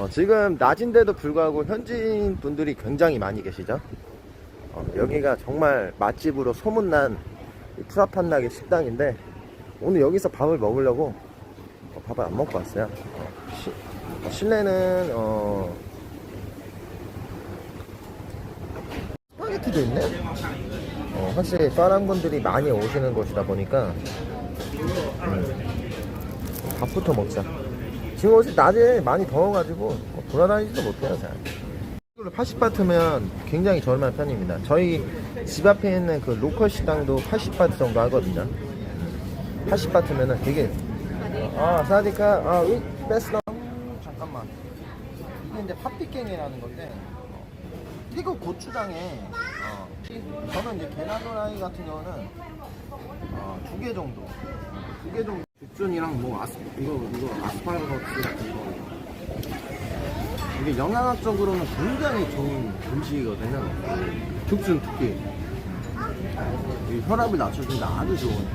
어, 지금 낮인데도 불구하고 현지인 분들이 굉장히 많이 계시죠. 어, 여기가 정말 맛집으로 소문난 이 프라판나게 식당인데 오늘 여기서 밥을 먹으려고 어, 밥을 안 먹고 왔어요. 어, 시- 어, 실내는 어, 스파게티도 있네. 어, 확실히 파란 분들이 많이 오시는 곳이다 보니까 음, 밥부터 먹자. 지금 어제 낮에 많이 더워가지고 뭐 돌아다니지도 못해요 잘. 80바트면 굉장히 저렴한 편입니다. 저희 집 앞에 있는 그 로컬 식당도 80바트 정도 하거든요. 80바트면은 되게 아 사디카 아 위, 베스너 잠깐만 이제 팥비깽이라는 건데 어, 태국 고추장에 어, 이- 저는 이제 계란 후라이 같은 경우는 어, 두개 정도 두 개 정도 육전이랑 뭐 아스 이거 이거 아스파라거스 같은 거 이게 영양학적으로는 굉장히 좋은 음식이거든요. 죽순 특히 이 혈압을 낮춰준다 아주 좋은.